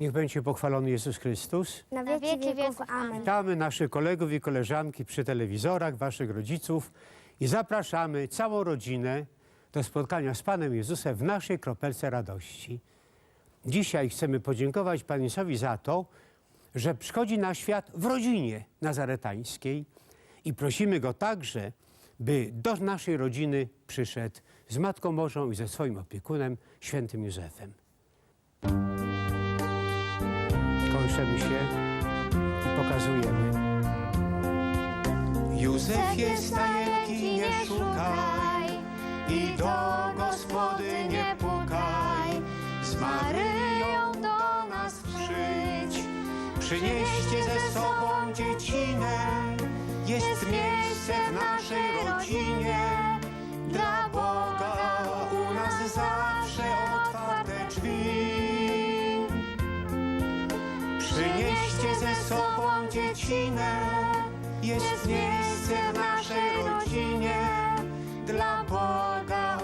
Niech będzie pochwalony Jezus Chrystus. Na wieki, wieków. Amen. Witamy naszych kolegów i koleżanki przy telewizorach, waszych rodziców i zapraszamy całą rodzinę do spotkania z Panem Jezusem w naszej kropelce radości. Dzisiaj chcemy podziękować Panu Jezusowi za to, że przychodzi na świat w rodzinie nazaretańskiej i prosimy Go także, by do naszej rodziny przyszedł z Matką Bożą i ze swoim opiekunem, świętym Józefem. Kończymy się i pokazujemy. Józef jest tajemki, nie szukaj i do gospody nie pukaj. Z Maryją do nas przyjdź, przynieście ze sobą dziecinę. Jest miejsce w naszej rodzinie, sobą dziecinę, jest miejsce w naszej rodzinie. Dla Boga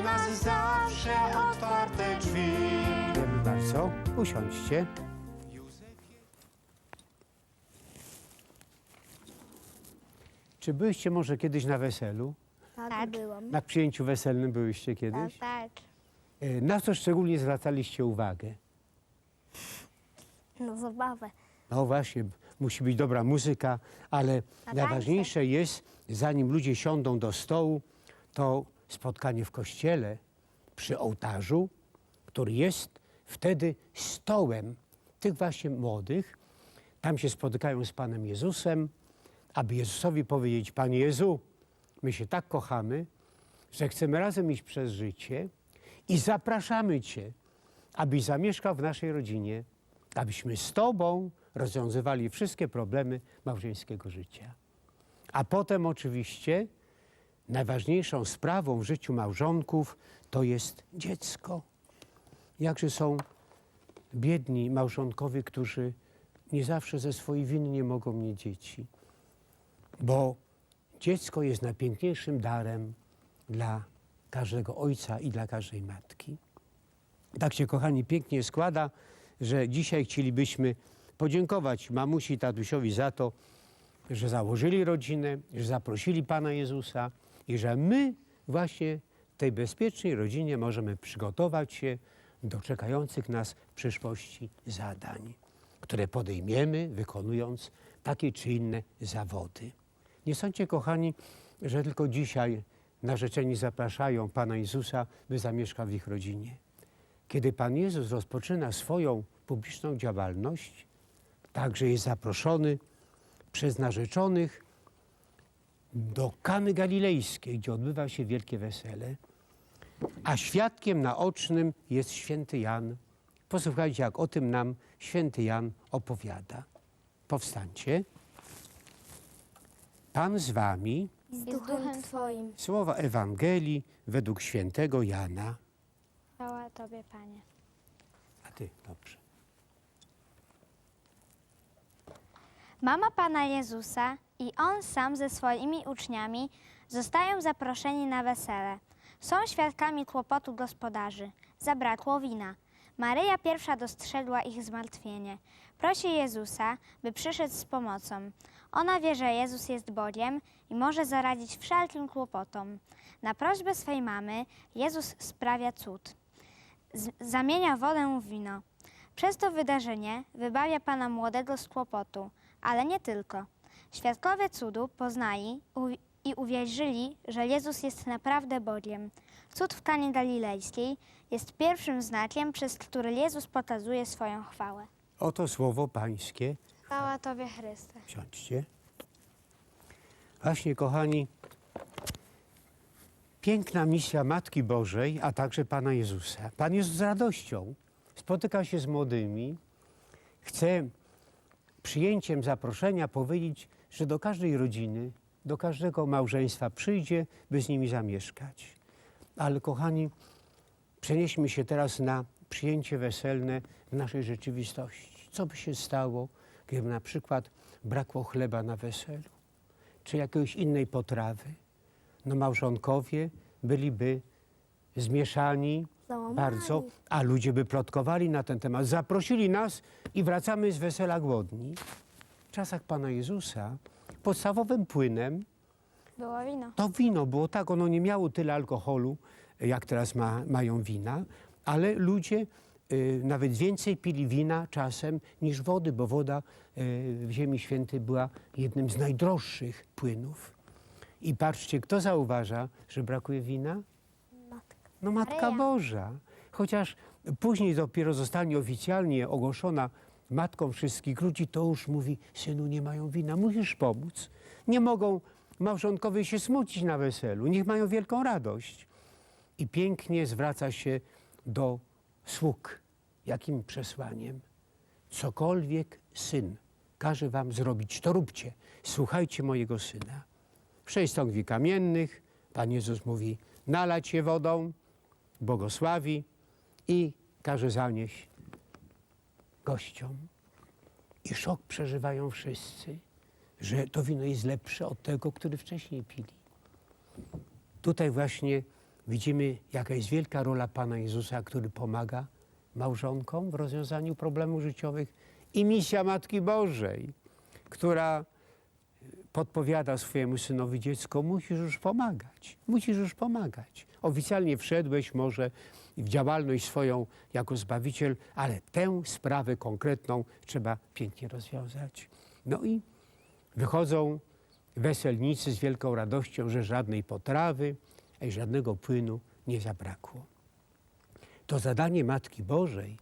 u nas zawsze otwarte drzwi. Dziękuję bardzo. Usiądźcie. Czy byliście może kiedyś na weselu? Tak, Tak. byłam. Na przyjęciu weselnym byłyście kiedyś? Tak. E, Na co szczególnie zwracaliście uwagę? No zabawę. No właśnie, musi być dobra muzyka, ale A najważniejsze jest, zanim ludzie siądą do stołu, to spotkanie w kościele przy ołtarzu, który jest wtedy stołem tych właśnie młodych. Tam się spotykają z Panem Jezusem, aby Jezusowi powiedzieć: Panie Jezu, my się tak kochamy, że chcemy razem iść przez życie i zapraszamy Cię, abyś zamieszkał w naszej rodzinie, abyśmy z Tobą rozwiązywali wszystkie problemy małżeńskiego życia. A potem oczywiście najważniejszą sprawą w życiu małżonków to jest dziecko. Jakże są biedni małżonkowie, którzy nie zawsze ze swojej winy nie mogą mieć dzieci. Bo dziecko jest najpiękniejszym darem dla każdego ojca i dla każdej matki. Tak się, kochani, pięknie składa, że dzisiaj chcielibyśmy podziękować mamusi i tatusiowi za to, że założyli rodzinę, że zaprosili Pana Jezusa i że my właśnie w tej bezpiecznej rodzinie możemy przygotować się do czekających nas w przyszłości zadań, które podejmiemy, wykonując takie czy inne zawody. Nie sądźcie, kochani, że tylko dzisiaj narzeczeni zapraszają Pana Jezusa, by zamieszkał w ich rodzinie. Kiedy Pan Jezus rozpoczyna swoją publiczną działalność, także jest zaproszony przez narzeczonych do Kany Galilejskiej, gdzie odbywa się wielkie wesele, a świadkiem naocznym jest święty Jan. Posłuchajcie, jak o tym nam święty Jan opowiada. Powstańcie. Pan z wami. Z duchem Twoim. Słowa Ewangelii według świętego Jana. Tobie, Panie. A ty, dobrze. Mama Pana Jezusa i On sam ze swoimi uczniami zostają zaproszeni na wesele. Są świadkami kłopotu gospodarzy. Zabrakło wina. Maryja pierwsza dostrzegła ich zmartwienie. Prosi Jezusa, by przyszedł z pomocą. Ona wie, że Jezus jest Bogiem i może zaradzić wszelkim kłopotom. Na prośbę swej mamy Jezus sprawia cud. Zamienia wodę w wino. Przez to wydarzenie wybawia pana młodego z kłopotu, ale nie tylko. Świadkowie cudu poznali i uwierzyli, że Jezus jest naprawdę Bogiem. Cud w Kanie Galilejskiej jest pierwszym znakiem, przez który Jezus pokazuje swoją chwałę. Oto słowo pańskie. Chwała Tobie, Chryste. Siądźcie. Właśnie, kochani, piękna misja Matki Bożej, a także Pana Jezusa. Pan Jezus z radością spotyka się z młodymi, chce przyjęciem zaproszenia powiedzieć, że do każdej rodziny, do każdego małżeństwa przyjdzie, by z nimi zamieszkać. Ale, kochani, przenieśmy się teraz na przyjęcie weselne w naszej rzeczywistości. Co by się stało, gdyby na przykład brakło chleba na weselu, czy jakiejś innej potrawy? No małżonkowie byliby zmieszani, załamani. Bardzo, a ludzie by plotkowali na ten temat. Zaprosili nas i wracamy z wesela głodni. W czasach Pana Jezusa podstawowym płynem Było wino. to wino było tak, ono nie miało tyle alkoholu, jak teraz ma, mają wina, ale ludzie y, nawet więcej pili wina czasem niż wody, bo woda y, w Ziemi Świętej była jednym z najdroższych płynów. I patrzcie, kto zauważa, że brakuje wina? Matka. No Matka Maryja. Boża. Chociaż później dopiero zostanie oficjalnie ogłoszona matką wszystkich ludzi, to już mówi, synu, nie mają wina, musisz pomóc. Nie mogą małżonkowie się smucić na weselu, niech mają wielką radość. I pięknie zwraca się do sług. Jakim przesłaniem? Cokolwiek syn każe wam zrobić, to róbcie. Słuchajcie mojego syna. Stągwi kamiennych Pan Jezus mówi, nalać je wodą, błogosławi i każe zanieść gościom. I szok przeżywają wszyscy, że to wino jest lepsze od tego, które wcześniej pili. Tutaj właśnie widzimy, jaka jest wielka rola Pana Jezusa, który pomaga małżonkom w rozwiązaniu problemów życiowych i misja Matki Bożej, która podpowiada swojemu synowi dziecko, musisz już pomagać, musisz już pomagać. Oficjalnie wszedłeś może w działalność swoją jako Zbawiciel, ale tę sprawę konkretną trzeba pięknie rozwiązać. No i wychodzą weselnicy z wielką radością, że żadnej potrawy i żadnego płynu nie zabrakło. To zadanie Matki Bożej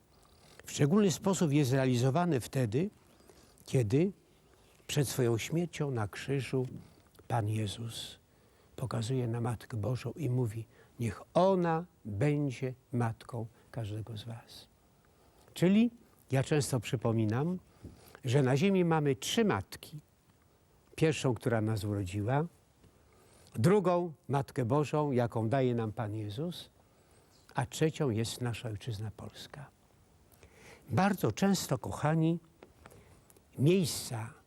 w szczególny sposób jest realizowane wtedy, kiedy przed swoją śmiercią na krzyżu Pan Jezus pokazuje na Matkę Bożą i mówi: Niech ona będzie matką każdego z Was. Czyli ja często przypominam, że na ziemi mamy trzy matki. Pierwszą, która nas urodziła, drugą Matkę Bożą, jaką daje nam Pan Jezus, a trzecią jest nasza ojczyzna Polska. Bardzo często, kochani, miejsca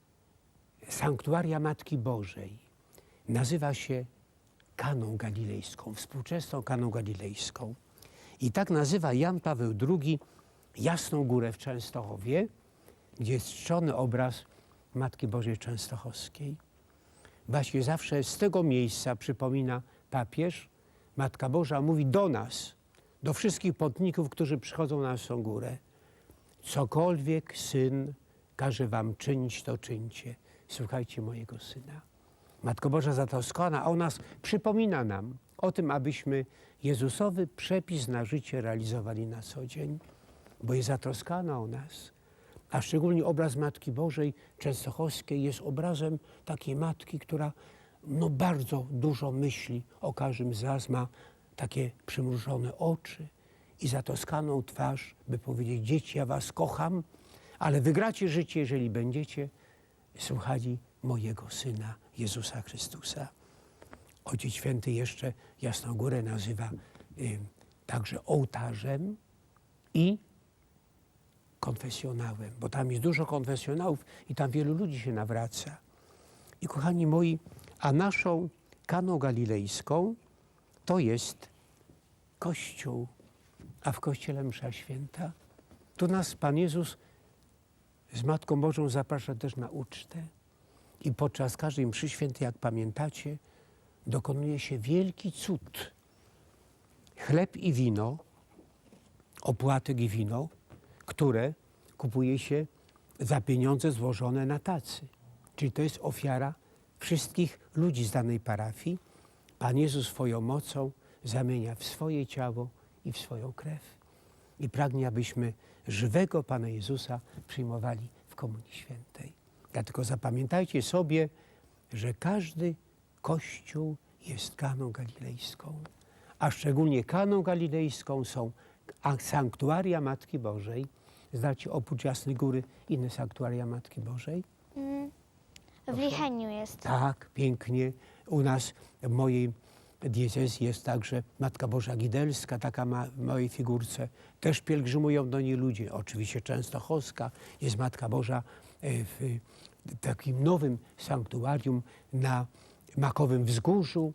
sanktuaria Matki Bożej nazywa się Kaną Galilejską, współczesną Kaną Galilejską. I tak nazywa Jan Paweł II Jasną Górę w Częstochowie, gdzie jest czczony obraz Matki Bożej Częstochowskiej. Właśnie zawsze z tego miejsca przypomina papież, Matka Boża mówi do nas, do wszystkich potników, którzy przychodzą na naszą górę. Cokolwiek Syn każe wam czynić, to czyńcie. Słuchajcie mojego Syna. Matko Boża zatroskana o nas przypomina nam o tym, abyśmy Jezusowy przepis na życie realizowali na co dzień, bo jest zatroskana o nas. A szczególnie obraz Matki Bożej Częstochowskiej jest obrazem takiej matki, która no bardzo dużo myśli o każdym z nas, ma takie przymrużone oczy i zatroskaną twarz, by powiedzieć, dzieci, ja was kocham, ale wygracie życie, jeżeli będziecie słuchali mojego Syna Jezusa Chrystusa. Ojciec Święty jeszcze Jasną Górę nazywa y, także ołtarzem i konfesjonałem, bo tam jest dużo konfesjonałów i tam wielu ludzi się nawraca. I kochani moi, a naszą kaną galilejską to jest Kościół, a w Kościele msza święta. Tu nas Pan Jezus z Matką Bożą zaprasza też na ucztę. I podczas każdej mszy świętej, jak pamiętacie, dokonuje się wielki cud. Chleb i wino, opłatek i wino, które kupuje się za pieniądze złożone na tacy. Czyli to jest ofiara wszystkich ludzi z danej parafii. Pan Jezus swoją mocą zamienia w swoje ciało i w swoją krew. I pragnie, abyśmy żywego Pana Jezusa przyjmowali w Komunii Świętej. Dlatego zapamiętajcie sobie, że każdy kościół jest kaną galilejską, a szczególnie kaną galilejską są sanktuaria Matki Bożej. Znacie oprócz Jasnej Góry inne sanktuaria Matki Bożej? W Licheniu jest. Tak, pięknie. U nas w mojej diecezji jest także Matka Boża Gidelska, taka ma w mojej figurce. Też pielgrzymują do niej ludzie. Oczywiście Częstochowska, jest Matka Boża e, w takim nowym sanktuarium na Makowym Wzgórzu,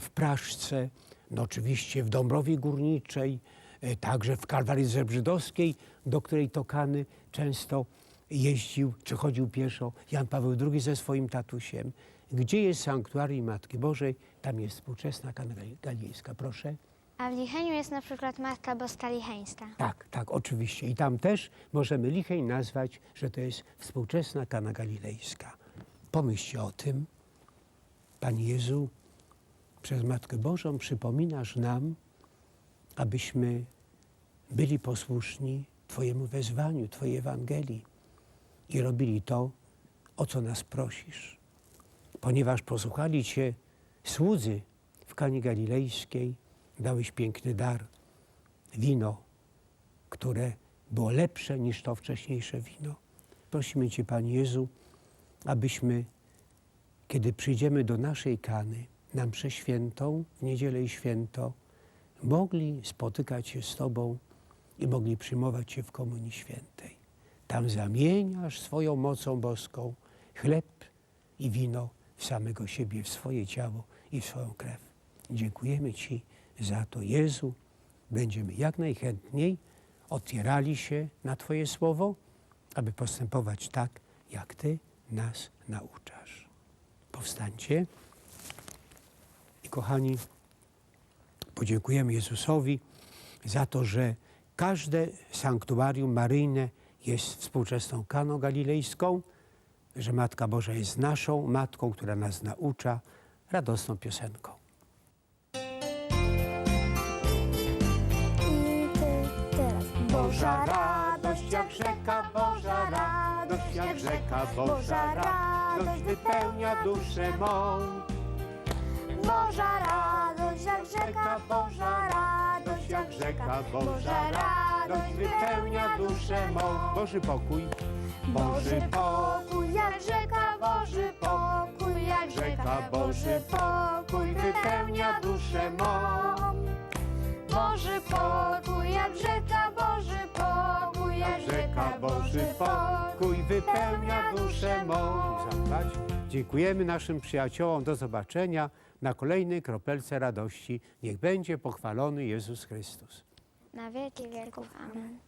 w Praszce, no oczywiście w Dąbrowie Górniczej, e, także w Kalwarii Żebrzydowskiej, do której Tokany często jeździł czy chodził pieszo Jan Paweł II ze swoim tatusiem. Gdzie jest sanktuarium Matki Bożej, tam jest współczesna Kana Gal- Galilejska. Proszę. A w Licheniu jest na przykład Matka Boska Licheńska. Tak, tak, oczywiście. I tam też możemy Licheń nazwać, że to jest współczesna Kana Galilejska. Pomyślcie o tym. Panie Jezu, przez Matkę Bożą przypominasz nam, abyśmy byli posłuszni Twojemu wezwaniu, Twojej Ewangelii i robili to, o co nas prosisz. Ponieważ posłuchali Cię słudzy w Kanie Galilejskiej, dałeś piękny dar, wino, które było lepsze niż to wcześniejsze wino. Prosimy Cię, Panie Jezu, abyśmy, kiedy przyjdziemy do naszej kany, na mszę świętą, w niedzielę i święto, mogli spotykać się z Tobą i mogli przyjmować Cię w Komunii Świętej. Tam zamieniasz swoją mocą boską chleb i wino w samego siebie, w swoje ciało i w swoją krew. Dziękujemy Ci za to, Jezu. Będziemy jak najchętniej otwierali się na Twoje słowo, aby postępować tak, jak Ty nas nauczasz. Powstańcie i kochani, podziękujemy Jezusowi za to, że każde sanktuarium maryjne jest współczesną kaną galilejską, że Matka Boża jest naszą Matką, która nas naucza radosną piosenką. I ty teraz. Boża radość jak rzeka, Boża radość jak rzeka, Boża radość wypełnia duszę mą. Boża radość jak rzeka, Boża radość jak rzeka, Boża radość wypełnia duszę mą. Boży pokój, Boży pokój, jak rzeka, Boży pokój jak rzeka, Boży pokój wypełnia duszę mą. Boży pokój jak rzeka, Boży pokój jak Rzeka Boży pokój wypełnia duszę mą. Dziękujemy naszym przyjaciołom. Do zobaczenia na kolejnej kropelce radości. Niech będzie pochwalony Jezus Chrystus. Na wieki wieków. Amen.